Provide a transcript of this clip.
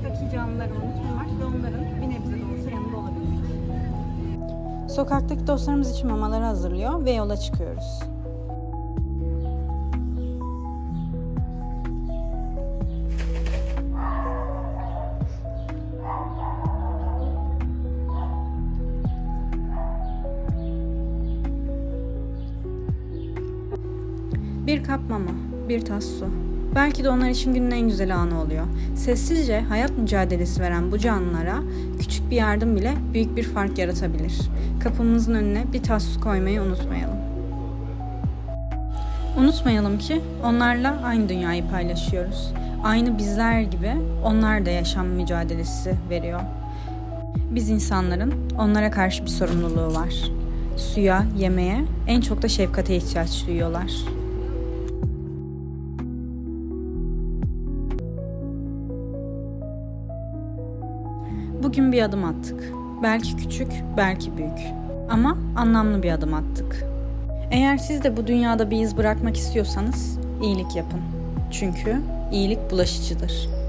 sokaktaki canlıları unutmamak ve onların bir nebze de olsa yanında olabilmek. Sokaktaki dostlarımız için mamaları hazırlıyor ve yola çıkıyoruz. Bir kap mama, bir tas su. Belki de onlar için günün en güzel anı oluyor. Sessizce hayat mücadelesi veren bu canlılara küçük bir yardım bile büyük bir fark yaratabilir. Kapımızın önüne bir tas su koymayı unutmayalım. Unutmayalım ki onlarla aynı dünyayı paylaşıyoruz. Aynı bizler gibi onlar da yaşam mücadelesi veriyor. Biz insanların onlara karşı bir sorumluluğu var. Suya, yemeğe, en çok da şefkate ihtiyaç duyuyorlar. Bugün bir adım attık. Belki küçük, belki büyük. Ama anlamlı bir adım attık. Eğer siz de bu dünyada bir iz bırakmak istiyorsanız iyilik yapın. Çünkü iyilik bulaşıcıdır.